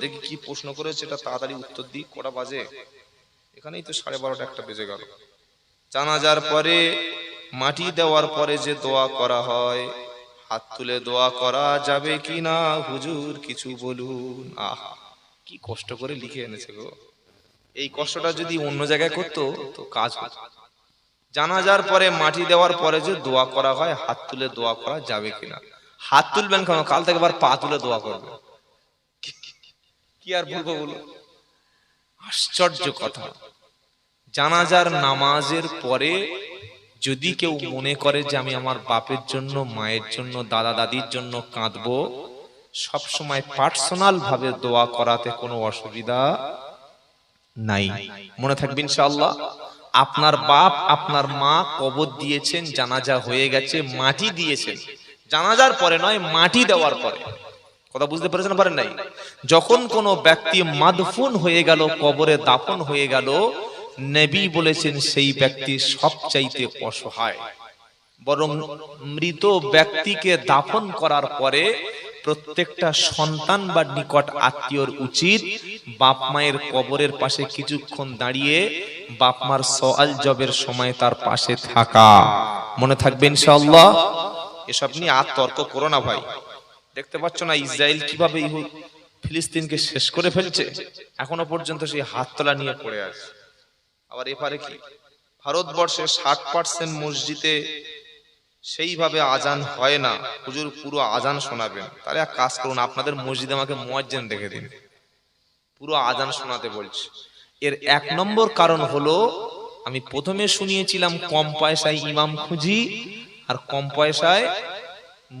দেখি কি প্রশ্ন করেছে এটা তাড়াতাড়ি উত্তর দিই। কটা বাজে? এখানেই তো সাড়ে বারোটা একটা বেজে গেল। জানাজার পরে, মাটি দেওয়ার পরে যে দোয়া করা হয়, হাত তুলে দোয়া করা যাবে কি না, হুজুর কিছু বলুন। আহা, কি কষ্ট করে লিখে এনেছে গো। এই কষ্টটা যদি অন্য জায়গায় করতো, তো কাজ জানাজার পরে, মাটি দেওয়ার পরে যে দোয়া করা হয়, হাত তুলে দোয়া করা যাবে কিনা হাত তুলবেন কেন? কাল থেকে আবার পা তুলে দোয়া করবে কি আর বলব বলো? আশ্চর্য কথা। জানাজার নামাজের পরে যদি কেউ মনে করে যে আমি আমার বাপের জন্য মায়ের জন্য দাদা দাদির জন্য কাঁদবো সব সময় পার্সোনাল ভাবে দোয়া করাতে কোনো অসুবিধা নাই। মনে থাকবে ইনশাআল্লাহ আপনার বাপ আপনার মা কবর দিয়েছেন জানাজা হয়ে গেছে মাটি দিয়েছেন। জানাজার পরে নয় মাটি দেওয়ার পরে। কথা বুঝতে পেরেছেন পারেন নাই? যখন কোনো ব্যক্তি মাদফুন হয়ে গেল, কবরে দাফন হয়ে গেল, নবী বলেছেন সেই ব্যক্তি সবচাইতে অসহায়। বরং মৃত ব্যক্তিকে দাফন করার পরে প্রত্যেকটা সন্তান বা নিকট আত্মীয়র উচিত বাপ মায়ের কবরের পাশে কিছুক্ষণ দাঁড়িয়ে বাপ মার সওয়াল জবের সময় তার পাশে থাকা। মনে থাকবে ইনশাআল্লাহ? এসব নিয়ে আর তর্ক করো না ভাই। দেখতে পাচ্ছ না, ইসরায়েল কীভাবে ফিলিস্তিনকে শেষ করে ফেলছে? এখনও পর্যন্ত সেই হাততলা নিয়ে পড়ে আছে। আবার এপারে কি? ভারতবর্ষে ষাট পার্সেন্ট মসজিদে সেইভাবে আজান হয় না। হুজুর, পুরো আজান শোনাবেন। তাহলে এক কাজ করুন, আপনাদের মসজিদে আমাকে মুয়াজ্জেন দেখে দিন। পুরো আজান শোনাতে বলছে। এর এক নম্বর কারণ হলো, আমি প্রথমে শুনিয়েছিলাম কম পয়সায় ইমাম খুঁজি, আর কম পয়সায়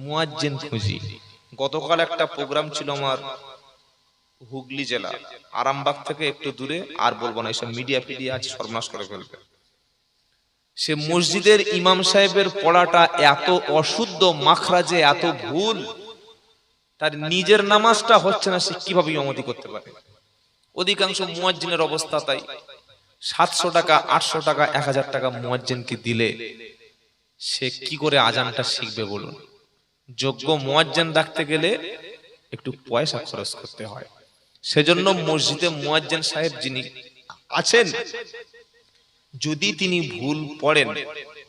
মুয়াজ্জেন খুঁজি। গতকাল একটা প্রোগ্রাম ছিল আমার হুগলি জেলা। আরামবাগ থেকে একটু দূরে, আর বলব না এসব মিডিয়া ফিডিয়া আছে সর্বনাশ করে ফেলবে। সে মসজিদের ইমাম সাহেবের পড়াটা এত অশুদ্ধ মাখরাজে, এত ভুল, তার নিজের নামাজটা হচ্ছে না, সে কীভাবে ইমামতি করতে পারে? অধিকাংশ মুয়াজ্জিনের অবস্থা তাই। সাতশো টাকা, আটশো টাকা, এক হাজার টাকা মুয়াজ্জিনকে দিলে সে কি করে আজানটা শিখবে বলুন? যোগ্য মুয়াজ্জিন রাখতে গেলে একটু পয়সা খরচ করতে হয়। সেজন্য মসজিদে মুয়াজ্জিন সাহেব যিনি আছেন, যদি তিনি ভুল পড়েন,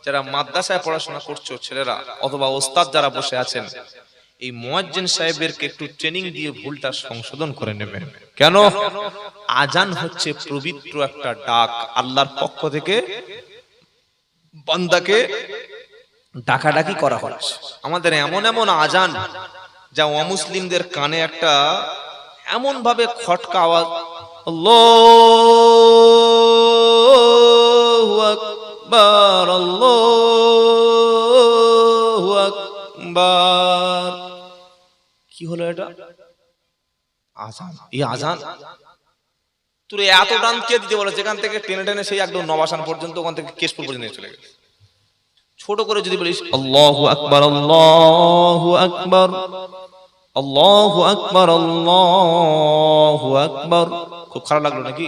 যারা মাদ্রাসায় পড়াশোনা করছ ছেলেরা, অথবা ওস্তাদ যারা বসে আছেন, এই মুয়াজ্জিন সাহেবেরকে একটু ট্রেনিং দিয়ে ভুলটা সংশোধন করে নেবেন কেন? আজান হচ্ছে পবিত্র একটা ডাক, আল্লাহর পক্ষ থেকে বান্দাকে ডাকাডাকি করা হচ্ছে আমাদের এমন এমন আজান যা অমুসলিমদের কানে একটা এমন ভাবে খটকা আওয়াজ আকবার আকবার। কি হলো এটা? আজান। এই আজান? তোর এত টান কে দিতে বলে? যেখান থেকে টেনে টেনে সেই একদম নবাসান পর্যন্ত ওখান থেকে কেশপুর পর্যন্ত চলে গেছে। ছোট করে যদি বলিস আল্লাহু আকবার আল্লাহু আকবার আল্লাহু আকবার আল্লাহু আকবার। খুব খারাপ লাগল নাকি?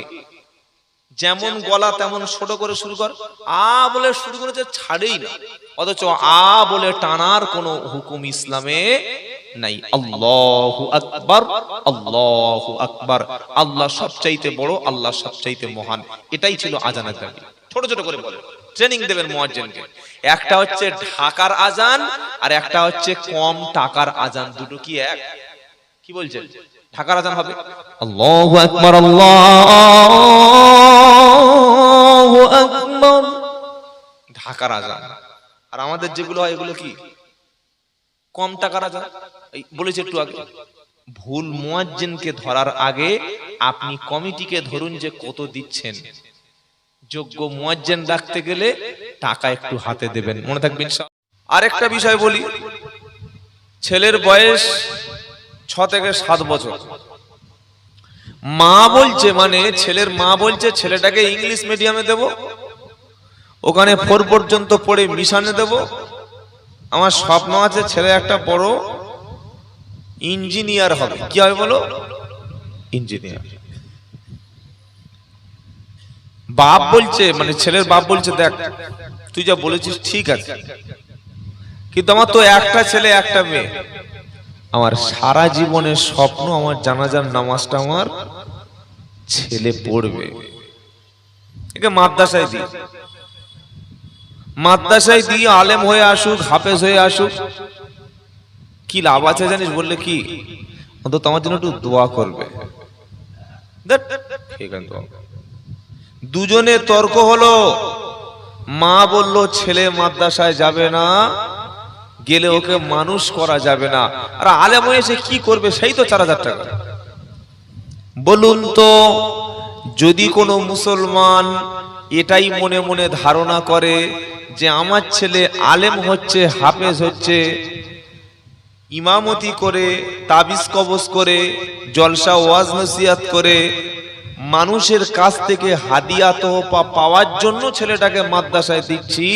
যেমন গলা তেমন ছোট করে শুরু কর। আ বলে শুরু করেছে ছাড়েই না। অথচ আ বলে টানার কোনো হুকুম ইসলামে নাই। আল্লাহু আকবার আল্লাহু আকবার। আল্লাহ সবচাইতে বড় আল্লাহ সবচাইতে মহান। এটাই ছিল আজানের দাবি। ছোট ছোট করে বলে। ট্রেনিং দেবেন মুয়াজ্জিনকে। একটা হচ্ছে ঢাকার আজান আর একটা হচ্ছে কম টাকার আজান দুটো কি এক? কি বলছেন ঢাকার আজান হবে। আল্লাহু আকবার আল্লাহু আকবার। ঢাকার আজান। আর আমাদের যেগুলো হয় এগুলো কি? কম টাকার আজান। এই বলেছি একটু আগে। ভুল মুয়াজ্জিনকে ধরার আগে আপনি কমিটিকে ধরুন যে কত দিচ্ছেন। যোগ্য মুয়াজ্জিন রাখতে গেলে টাকা একটু হাতে দেবেন। মনে থাকবেন আরেকটা বিষয় বলি, ছেলের বয়স ছ থেকে সাত বছর। মা বলছে মানে ছেলের মা বলছে, ছেলেটাকে ইংলিশ মিডিয়ামে দেব, ওখানে ফোর পর্যন্ত পড়ে মিশনে দেব। আমার স্বপ্ন আছে ছেলে একটা বড় ইঞ্জিনিয়ার হবে। কি হবে বলো? ইঞ্জিনিয়ার। বাপ বলছে মানে ছেলের বাপ বলছে দেখ তুই যা বলেছিস ঠিক আছে। কিন্তু আমার তো একটা ছেলে একটা মেয়ে। আমার সারা জীবনের স্বপ্ন আমার জানাজার নামাজটা আমার ছেলে পড়বে। একে মাদ্রাসায় দিই। মাদ্রাসায় দিয়ে আলেম হয়ে আসুক হাফেজ হয়ে আসুক। কি লাভ আছে জানিস বললে কি? অন্তত আমার জন্য একটু দোয়া করবে। ধ্যাৎ, এখানে দোয়া। দুজনে তর্ক হলো। মা বলল, ছেলে মাদ্রাসায় যাবে না, গেলে ওকে মানুষ করা যাবে না। আর আলেম এসে কি করবে, সেই তো চার হাজার টাকা। বলুন তো, যদি কোনো মুসলমান এটাই মনে মনে ধারণা করে যে আমার ছেলে আলেম হচ্ছে, হাফেজ হচ্ছে, ইমামতি করে, তাবিজ কবজ করে, জলসা ওয়াজ নসিয়াত করে মানুষের কাছ থেকে হাদিয়া তোহফা পাওয়ার জন্য ছেলেটাকে মাদ্রাসায় দিচ্ছি।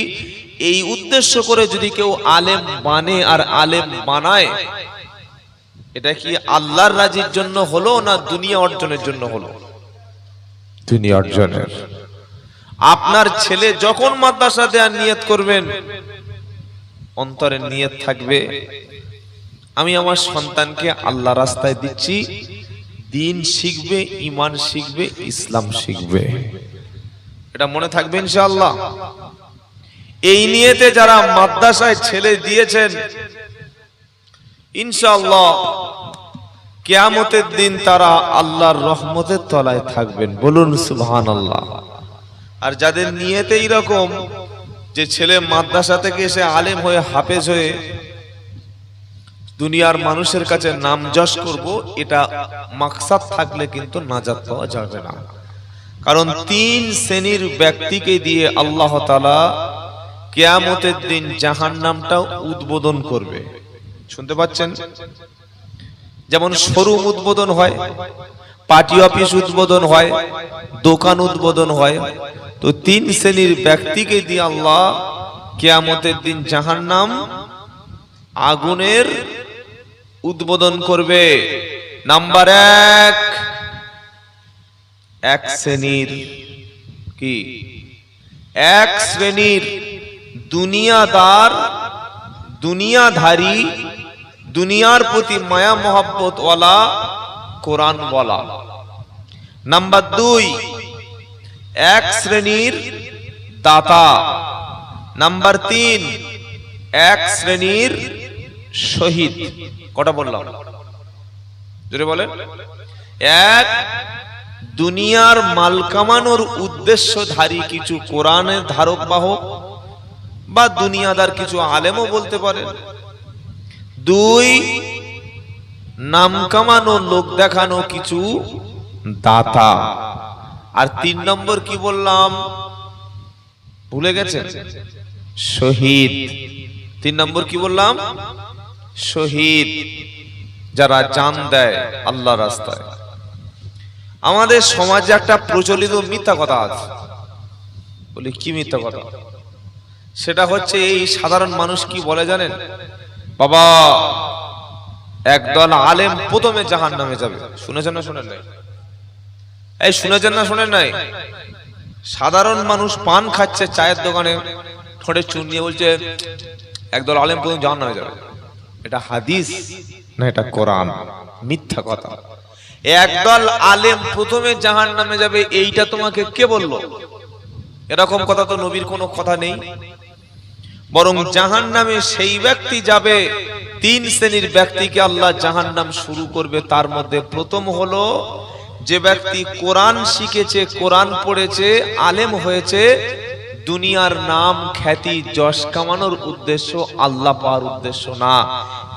এই উদ্দেশ্য করে যদি কেউ আলেম বানে আর আলেম বানায় এটা কি আল্লাহর রাজির জন্য হলো না দুনিয়া অর্জনের জন্য হলো? দুনিয়া অর্জনের। আপনার ছেলে যখন মাদ্রাসা দেওয়ার নিয়ত করবেন অন্তরের নিয়ত থাকবে আমি আমার সন্তানকে আল্লাহ রাস্তায় দিচ্ছি। দিন শিখবে ইমান শিখবে, ইসলাম শিখবে। এটা মনে থাকবে ইনশাআল্লাহ। এই নিয়েতে যারা মাদ্রাসায় ছেলে দিয়েছেন, ইনশাআল্লাহ কেয়ামতের দিন তারা আল্লাহর রহমতের তলায় থাকবেন। বলুন সুবহান আল্লাহ আর যাদের নিয়েতে এইরকম যে ছেলে মাদ্রাসা থেকে এসে আলেম হয়ে হাফেজ হয়ে দুনিয়ার মানুষের কাছে নাম যশ করব, এটা মাকসাদ থাকলে কিন্তু নাজাত পাওয়া যাবে না। কারণ তিন শ্রেণির ব্যক্তিকে দিয়ে আল্লাহ তালা কেয়ামতের দিন জাহান নামটাও উদ্বোধন করবে। শুনতে পাচ্ছেন? যেমন শোরুম উদ্বোধন হয়, পার্টি অফিস উদ্বোধন হয়, দোকান উদ্বোধন হয়, তো তিন শ্রেণির ব্যক্তিকে দিয়ে আল্লাহ কেয়ামতের দিন জাহান নাম আগুনের উদ্বোধন করবে। নাম্বার এক এক শ্রেণির কি? এক শ্রেণির দুনিয়াদার, দুনিয়াধারী, দুনিয়ার প্রতি মায়া মহব্বত ওয়ালা কোরআন বলা নাম্বার দুই, এক শ্রেণির দাতা। নাম্বার তিন, এক শ্রেণির শহীদ। কটা বললাম? জোরে বলেন। এক, দুনিয়ার মাল কামানোর উদ্দেশ্যধারী কিছু কোরআনের ধারক বাহক বা দুনিয়াদার কিছু আলেমও বলতে পারেন দুই, নাম কামানো, লোক দেখানো কিছু দাতা। আর তিন নম্বর কি বললাম? ভুলে গেছেন? শহীদ। তিন নম্বর কি বললাম? শহীদ, যারা জান দেয় আল্লাহ রাস্তায়। আমাদের সমাজে একটা প্রচলিত মিথ্যা কথা আছে। বলি, কি মিথ্যা কথা? সেটা হচ্ছে এই সাধারণ মানুষ কি বলে জানেন? বাবা, একদল আলেম প্রথমে জাহান নামে যাবে। শুনেছেন না শুনেন নাই? এই শুনেছেন না শুনেন নাই? সাধারণ মানুষ পান খাচ্ছে চায়ের দোকানে, ঠোঁটে চুন নিয়ে বলছে, একদল আলেম প্রথম জাহান নামে যাবে। এটা হাদিস না এটা কোরআন? মিথ্যা কথা। একদল আলেম প্রথমে জাহান নামে যাবে, এইটা তোমাকে কে বলল? এরকম কথা তো নবীর কোনো কথা নেই। বরং জাহান নামে সেই ব্যক্তি যাবে, তিন শ্রেণির ব্যক্তিকে আল্লাহ জাহান নাম শুরু করবে। তার মধ্যে প্রথম হলো, যে ব্যক্তি কোরআন শিখেছে, কোরআন পড়েছে, আলেম হয়েছে দুনিয়ার নাম খ্যাতি, যশ কামানোর উদ্দেশ্য আল্লাহ পাওয়ার উদ্দেশ্য না।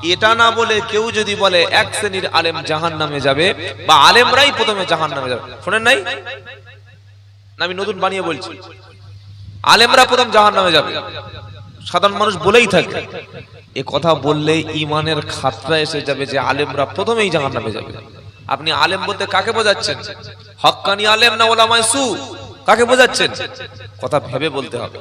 এটা না বলে কেউ যদি বলে এক শ্রেণির আলেম জাহান নামে যাবে বা আলেমরাই প্রথমে জাহান নামে যাবে। শোনেন নাই? আমি নতুন বানিয়ে বলছি। আলেমরা প্রথম জাহান নামে যাবে। সাধারণ মানুষ বলেই থাকে। এ কথা বললে ইমানের খাতরা এসে যাবে যে আলেমরা প্রথমেই জাহান নামে যাবে। আপনি আলেম বলতে কাকে বোঝাচ্ছেন? হক্কানি আলেম না ওলামায় সু? কাকে বোঝাচ্ছেন? কথা ভেবে বলতে হবে।